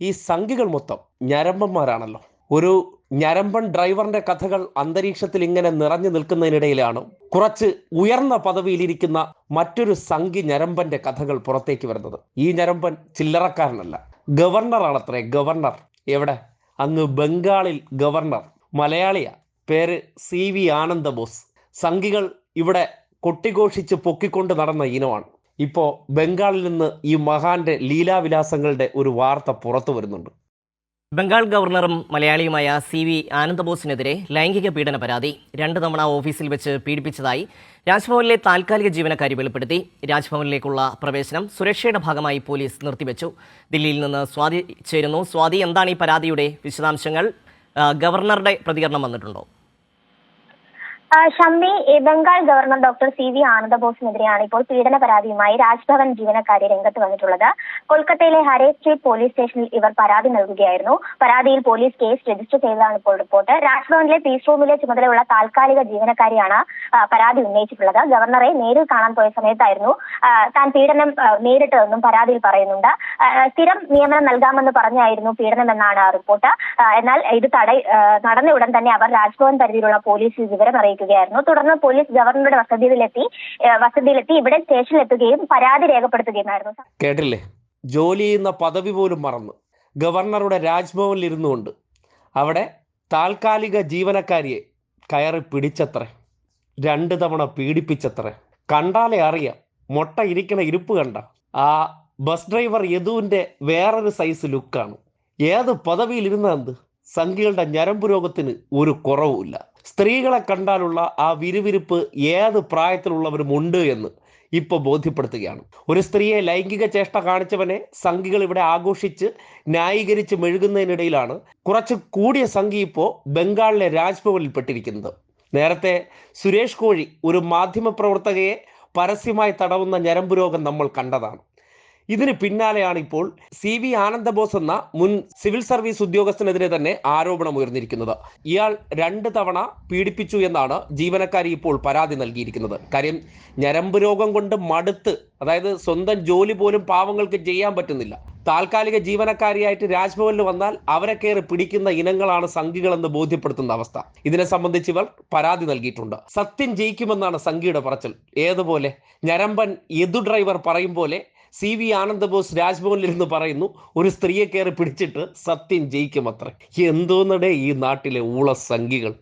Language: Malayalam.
ഈ സംഘികൾ മൊത്തം ഞരമ്പന്മാരാണല്ലോ. ഒരു ഞരമ്പൻ ഡ്രൈവറിന്റെ കഥകൾ അന്തരീക്ഷത്തിൽ ഇങ്ങനെ നിറഞ്ഞു നിൽക്കുന്നതിനിടയിലാണ് കുറച്ച് ഉയർന്ന പദവിയിലിരിക്കുന്ന മറ്റൊരു സംഘി ഞരമ്പന്റെ കഥകൾ പുറത്തേക്ക് വരുന്നത്. ഈ ഞരമ്പൻ ചില്ലറക്കാരനല്ല. ഗവർണറാണത്രേ ഗവർണർ. എവിടെ? അങ്ങ് ബംഗാളിൽ ഗവർണർ. മലയാളിയ. പേര് സി വി ആനന്ദബോസ്. സംഘികൾ ഇവിടെ കൊട്ടിഘോഷിച്ച് പൊക്കിക്കൊണ്ട് നടന്ന ഇനമാണ്. ഇപ്പോൾ ബംഗാളിൽ നിന്ന് ഈ മഹാന്റെ ലീലാവിലാസങ്ങളുടെ ഒരു വാർത്ത പുറത്തു വരുന്നുണ്ട്. ബംഗാൾ ഗവർണറും മലയാളിയുമായ സി വി ആനന്ദബോസിനെതിരെ ലൈംഗിക പീഡന പരാതി രണ്ട് തവണ ഓഫീസിൽ വെച്ച് പീഡിപ്പിച്ചതായി രാജ്ഭവനിലെ താൽക്കാലിക ജീവനക്കാരി വെളിപ്പെടുത്തി. രാജ്ഭവനിലേക്കുള്ള പ്രവേശനം സുരക്ഷയുടെ ഭാഗമായി പോലീസ് നിർത്തിവെച്ചു. ദില്ലിയിൽ നിന്ന് സ്വാതി ചേരുന്നു. സ്വാതി എന്താണ് ഈ പരാതിയുടെ വിശദാംശങ്ങൾ? ഗവർണറുടെ പ്രതികരണം വന്നിട്ടുണ്ടോ? Shammi Bengal governor doctor C V ആനന്ദബോസിനെതിരെയാണ് ഇപ്പോൾ പീഡന പരാതിയുമായി രാജ്ഭവൻ ജീവനക്കാരി രംഗത്ത് വന്നിട്ടുള്ളത്. കൊൽക്കത്തയിലെ ഹരേ സ്ട്രീറ്റ് പോലീസ് സ്റ്റേഷനിൽ ഇവർ പരാതി നൽകുകയായിരുന്നു. പരാതിയിൽ പോലീസ് കേസ് രജിസ്റ്റർ ചെയ്തതാണ് ഇപ്പോൾ റിപ്പോർട്ട്. രാജ്ഭവനിലെ പീസ് റൂമിലെ ചുമതലയുള്ള താൽക്കാലിക ജീവനക്കാരിയാണ് പരാതി ഉന്നയിച്ചിട്ടുള്ളത്. ഗവർണറെ നേരിൽ കാണാൻ പോയ സമയത്തായിരുന്നു താൻ പീഡനം നേരിട്ടതെന്നും പരാതിയിൽ പറയുന്നുണ്ട്. സ്ഥിരം നിയമനം നൽകാമെന്ന് പറഞ്ഞായിരുന്നു പീഡനമെന്നാണ് റിപ്പോർട്ട്. എന്നാൽ ഇത് തട നടന്ന ഉടൻ തന്നെ അവർ രാജ്ഭവൻ പരിധിയിലുള്ള പോലീസിൽ വിവരം അറിയിക്കുകയായിരുന്നു. തുടർന്ന് പോലീസ് ഗവർണറുടെ വസതിയിലെത്തി വസതിയിലെത്തി ഇവിടെ സ്റ്റേഷനിലെത്തുകയും പരാതി രേഖപ്പെടുത്തുകയുമായിരുന്നു. കേട്ടില്ലേ? ജോലി ചെയ്യുന്ന പദവി പോലും മറന്നു. ഗവർണറുടെ രാജ്ഭവനിൽ ഇരുന്നുകൊണ്ട് അവിടെ താൽക്കാലിക ജീവനക്കാരിയെ കയറി പിടിച്ചത്ര. രണ്ട് തവണ പീഡിപ്പിച്ചത്ര. കണ്ടാലേ അറിയാം മുട്ട ഇരിക്കണ ഇരിപ്പ് കണ്ട. ആ ബസ് ഡ്രൈവർ യദുവിന്റെ വേറൊരു സൈസ് ലുക്കാണ് ഏത് പദവിയിൽ ഇരുന്നെന്ത് സംഖ്യകളുടെ ഞരമ്പ് രോഗത്തിന് ഒരു കുറവുമില്ല. സ്ത്രീകളെ കണ്ടാലുള്ള ആ വിരുവിരുപ്പ് ഏത് പ്രായത്തിലുള്ളവരും ഉണ്ട് എന്ന് ഇപ്പോൾ ബോധ്യപ്പെടുത്തുകയാണ്. ഒരു സ്ത്രീയെ ലൈംഗിക ചേഷ്ട കാണിച്ചവനെ സംഘികൾ ഇവിടെ ആഘോഷിച്ച് ന്യായീകരിച്ച് മെഴുകുന്നതിനിടയിലാണ് കുറച്ച് കൂടിയ സംഘി ഇപ്പോൾ ബംഗാളിലെ രാജ്ഭവനിൽ പെട്ടിരിക്കുന്നത്. നേരത്തെ സുരേഷ് കോഴി ഒരു മാധ്യമ പ്രവർത്തകയെ പരസ്യമായി തടവുന്ന ഞരമ്പുരോഗം നമ്മൾ കണ്ടതാണ്. ഇതിന് പിന്നാലെയാണ് ഇപ്പോൾ സി വി ആനന്ദബോസ് എന്ന മുൻ സിവിൽ സർവീസ് ഉദ്യോഗസ്ഥനെതിരെ തന്നെ ആരോപണം ഉയർന്നിരിക്കുന്നത്. ഇയാൾ രണ്ട് തവണ പീഡിപ്പിച്ചു എന്നാണ് ജീവനക്കാരി ഇപ്പോൾ പരാതി നൽകിയിരിക്കുന്നത്. കാര്യം ഞരമ്പ് രോഗം കൊണ്ട് മടുത്ത് അതായത് സ്വന്തം ജോലി പോലും പാവങ്ങൾക്ക് ചെയ്യാൻ പറ്റുന്നില്ല. താൽക്കാലിക ജീവനക്കാരിയായിട്ട് രാജ്ഭവനിൽ വന്നാൽ അവരെ കയറി പിടിക്കുന്ന ഇനങ്ങളാണ് സംഘികളെന്ന് ബോധ്യപ്പെടുത്തുന്ന അവസ്ഥ. ഇതിനെ സംബന്ധിച്ച് ഇവർ പരാതി നൽകിയിട്ടുണ്ട്. സത്യം ജയിക്കുമെന്നാണ് സംഘിയുടെ പറച്ചൽ. ഏതുപോലെ? ഞരമ്പൻ യദു ഡ്രൈവർ പറയും പോലെ സി വി ആനന്ദബോസ് രാജ്ഭവനിൽ നിന്ന് പറയുന്നു ഒരു സ്ത്രീയെ കയറി പിടിച്ചിട്ട് സത്യം ജയിക്കും അത്ര എന്തോന്നടേ ഈ നാട്ടിലെ ഊള സംഘികൾ